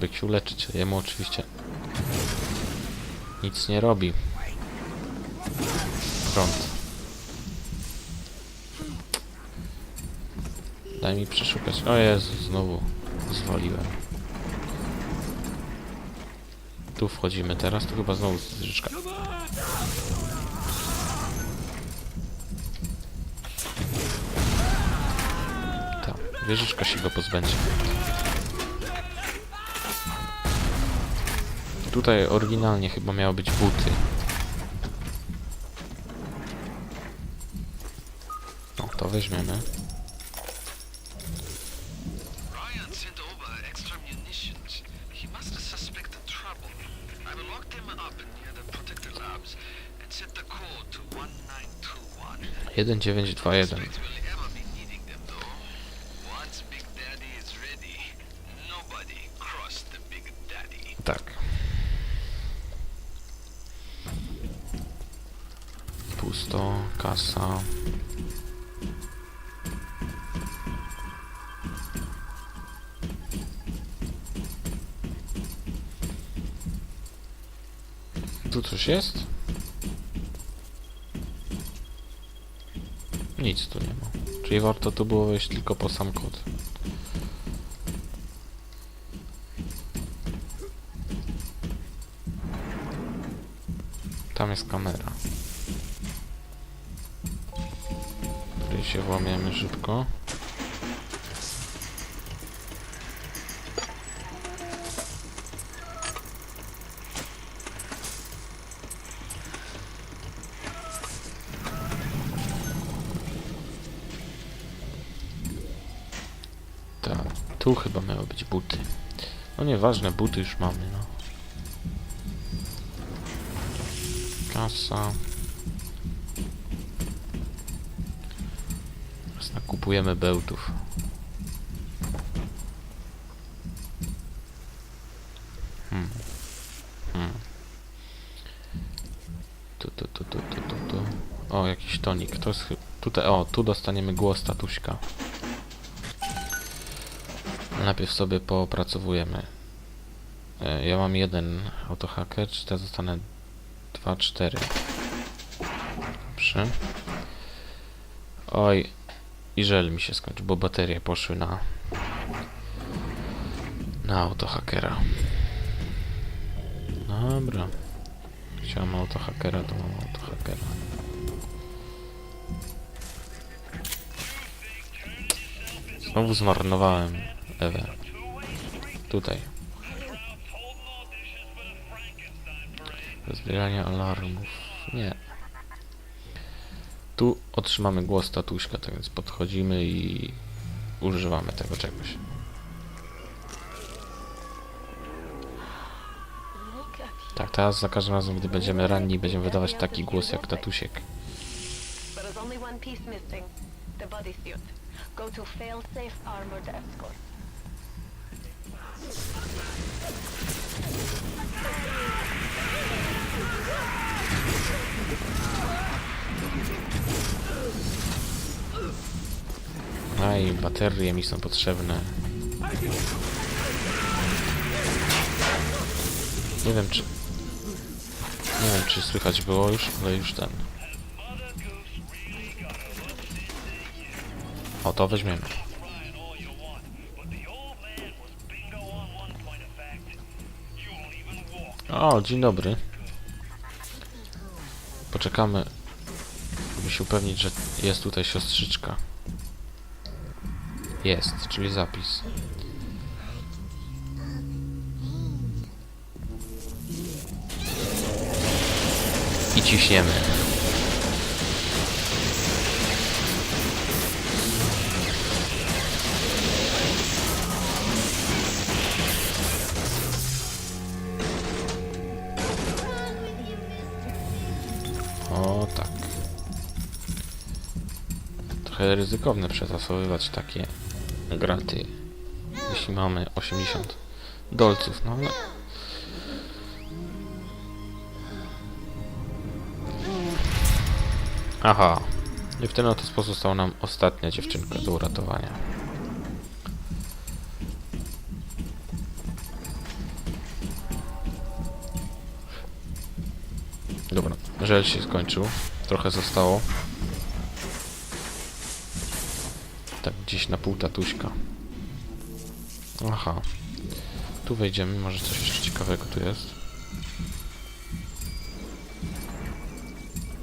barbecue leczyć, a jemu oczywiście nic nie robi. Prąd. Daj mi przeszukać. O Jezu, znowu zwoliłem. Tu wchodzimy teraz, tu chyba znowu zrzyczka. Ta, wieżyczka się go pozbędzie. Tutaj oryginalnie chyba miały być buty. No, to weźmiemy. Ryan sent over extra coś jest? Nic tu nie ma. Czyli warto tu było wejść tylko po sam kod. Tam jest kamera. Tutaj się włamiemy szybko. Tu chyba miały być buty. No nieważne, buty już mamy, no. Kasa. Teraz nakupujemy bełtów. Hmm. Hmm. Tu, tu, tu, tu, tu, tu, tu. O, jakiś tonik. To jest tutaj, o, tu dostaniemy głos tatuśka. Najpierw sobie poopracowujemy. E, Ja mam jeden autohacker, czy teraz dostanę 2, 4. Dobrze. Oj, i żel mi się skończył, bo baterie poszły na na autohakera. Dobra. Chciałem autohakera, to mam autohakera. Znowu zmarnowałem Ewę. Tutaj. Rozbieranie alarmów. Nie. Tu otrzymamy głos tatuśka, tak więc podchodzimy i używamy tego czegoś. Tak, teraz za każdym razem, gdy będziemy ranni, będziemy wydawać taki głos jak tatusiek. Go to fail-safe armored escort. A i baterie mi są potrzebne. Nie wiem czy... Nie wiem czy słychać było już, ale już ten. O, to weźmiemy. O, dzień dobry. Poczekamy, żeby się upewnić, że jest tutaj siostrzyczka. Jest, czyli zapis. I ciśniemy. ryzykowne przetasowywać takie graty, jeśli mamy 80 dolców, no ale... Aha, i w ten oto sposób została nam ostatnia dziewczynka do uratowania. Dobra, żel się skończył, trochę zostało. Gdzieś na pół tatuśka. Aha. Tu wejdziemy, może coś jeszcze ciekawego tu jest.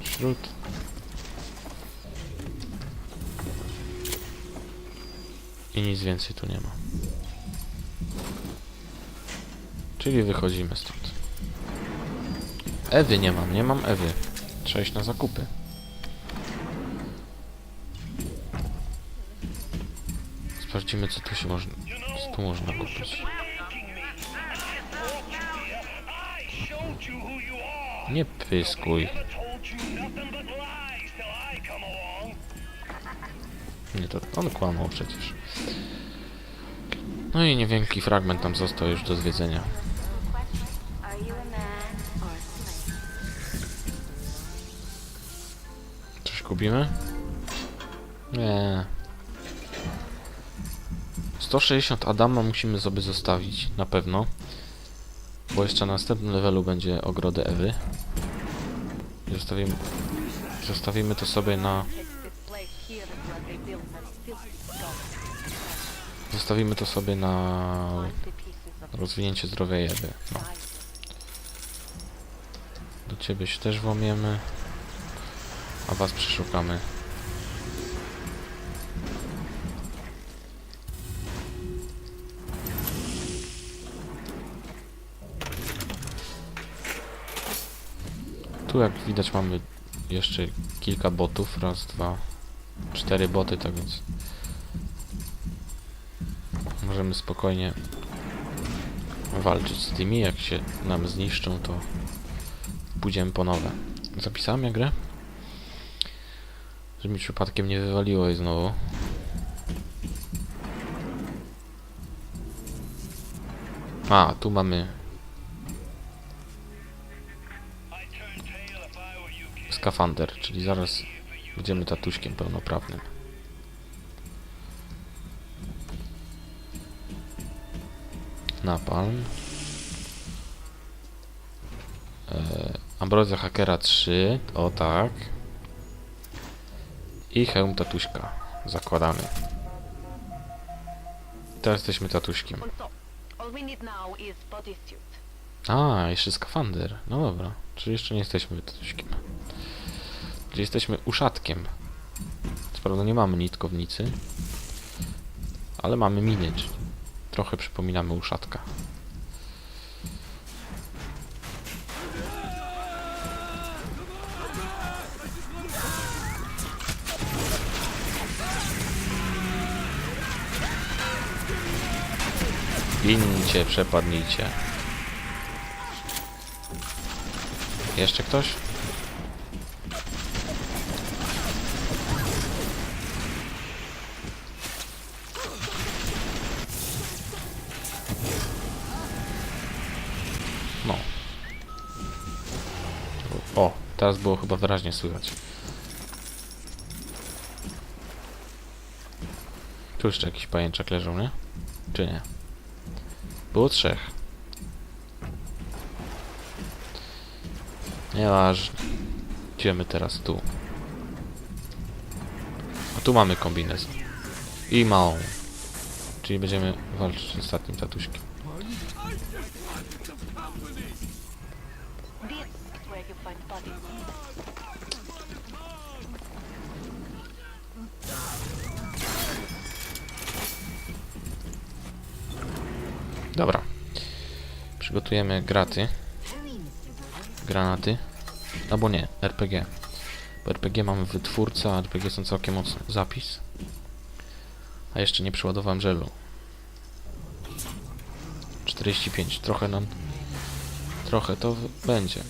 Śród. I nic więcej tu nie ma. Czyli wychodzimy stąd. Ewy nie mam, nie mam Ewy. Trzeba iść na zakupy. Sprawdzimy co tu się można, co tu można kupić. Nie pyskuj. Nie, to on kłamał przecież. No i niewielki fragment tam został już do zwiedzenia. Coś kupimy? Nie. 160 Adama musimy sobie zostawić, na pewno. Bo jeszcze na następnym levelu będzie ogrody Ewy. Zostawimy, zostawimy to sobie na... Zostawimy to sobie na rozwinięcie zdrowia Ewy. No. Do ciebie się też włamiemy. A was przeszukamy. Tu jak widać mamy jeszcze kilka botów. Raz, dwa, cztery boty, tak więc możemy spokojnie walczyć z tymi. Jak się nam zniszczą, to pójdziemy po nowe. Zapisałem jak grę? Żeby mi przypadkiem nie wywaliło jej znowu. A, tu mamy skafander, czyli zaraz będziemy tatuśkiem pełnoprawnym. Napalm. E, Ambrozja Hakera 3, o tak. I hełm tatuśka. Zakładamy. Teraz jesteśmy tatuśkiem. A, jeszcze skafander. No dobra. Czyli jeszcze nie jesteśmy tatuśkiem. Czyli jesteśmy uszatkiem. Co prawda nie mamy nitkownicy. Ale mamy miny, czyli trochę przypominamy uszatka. Gincie, przepadnijcie. Jeszcze ktoś? O, teraz było chyba wyraźnie słychać. Tu jeszcze jakiś pajęczak leżał, nie? Czy nie? Było trzech. Nieważne. Idziemy teraz tu. A tu mamy kombinezon. I małą. Czyli będziemy walczyć z ostatnim tatuśkiem. Bodysuit. Dobra. Przygotujemy graty. Granaty. Albo nie, RPG. Bo RPG mamy wytwórca, a RPG są całkiem mocne. Zapis. A jeszcze nie przeładowałem żelu. 45. Trochę nam... Trochę to będzie.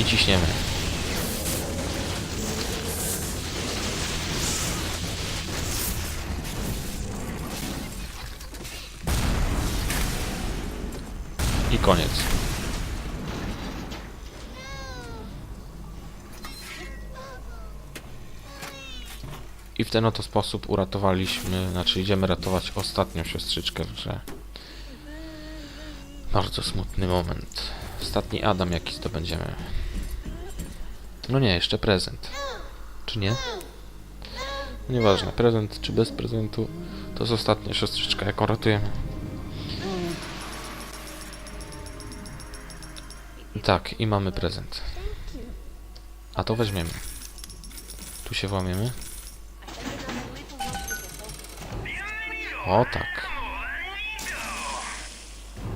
I ciśniemy. I koniec. I w ten oto sposób uratowaliśmy, znaczy idziemy ratować ostatnią siostrzyczkę w grze. Bardzo smutny moment. Ostatni Adam, jaki zdobędziemy. No nie, jeszcze prezent. Czy nie? Nieważne, prezent czy bez prezentu, to jest ostatnia siostrzyczka, jaką ratujemy. Tak, i mamy prezent. A to weźmiemy. Tu się włamiemy. O tak.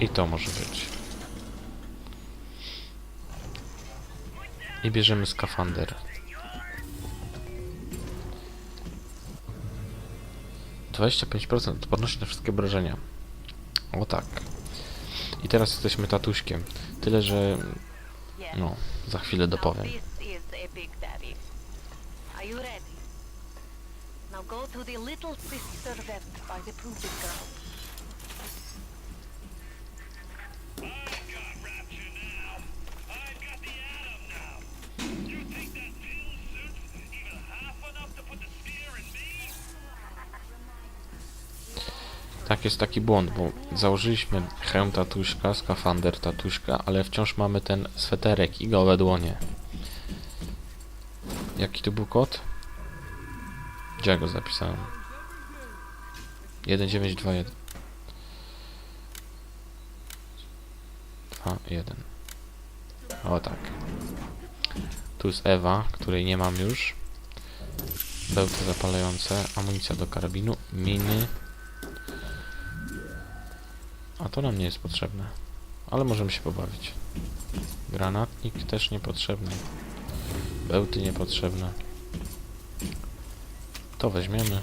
I to może być. I bierzemy skafander. 25% odporności na wszystkie obrażenia. O tak. I teraz jesteśmy tatuśkiem. Tyle, że no, za chwilę dopowiem. Tak, jest taki błąd, bo założyliśmy hełm tatuśka, skafander tatuśka, ale wciąż mamy ten sweterek i gołe dłonie. Jaki to był kod? Gdzie ja go zapisałem? 1921 2, 1 O tak. Tu jest Ewa, której nie mam już. Bełty zapalające, amunicja do karabinu, miny. To nam nie jest potrzebne. Ale możemy się pobawić. Granatnik też niepotrzebny. Bełty niepotrzebne. To weźmiemy.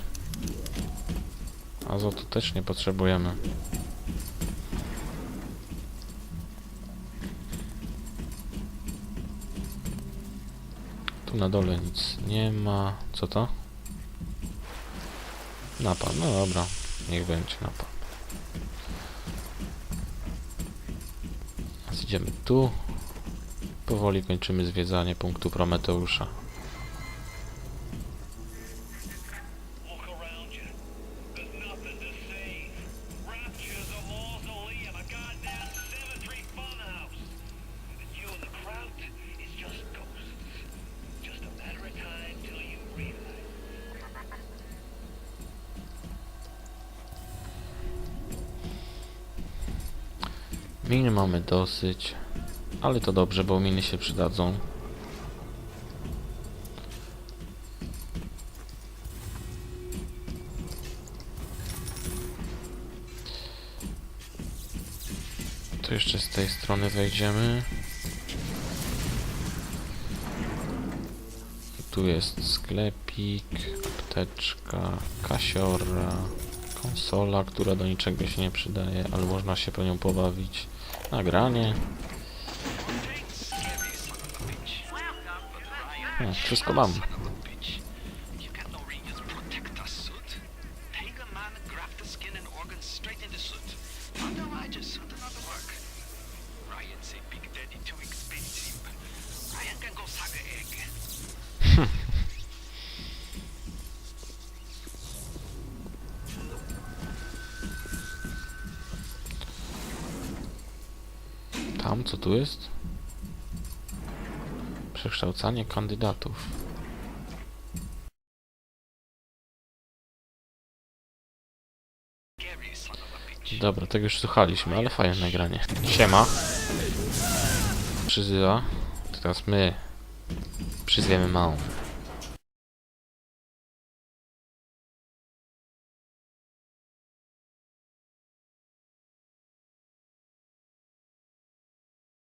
Azotu też nie potrzebujemy. Tu na dole nic nie ma. Co to? Napad. No dobra. Niech będzie napad. Teraz idziemy tu. Powoli kończymy zwiedzanie punktu Prometeusza. Miny mamy dosyć. Ale to dobrze, bo miny się przydadzą. To jeszcze z tej strony wejdziemy. Tu jest sklepik, apteczka, kasiora, konsola, która do niczego się nie przydaje, ale można się po nią pobawić. Nagranie. No, wszystko mam. Co tu jest? Przekształcanie kandydatów. Dobra, tego już słuchaliśmy, ale fajne nagranie. Siema. Przyzywa. Teraz my przyzwiemy małą.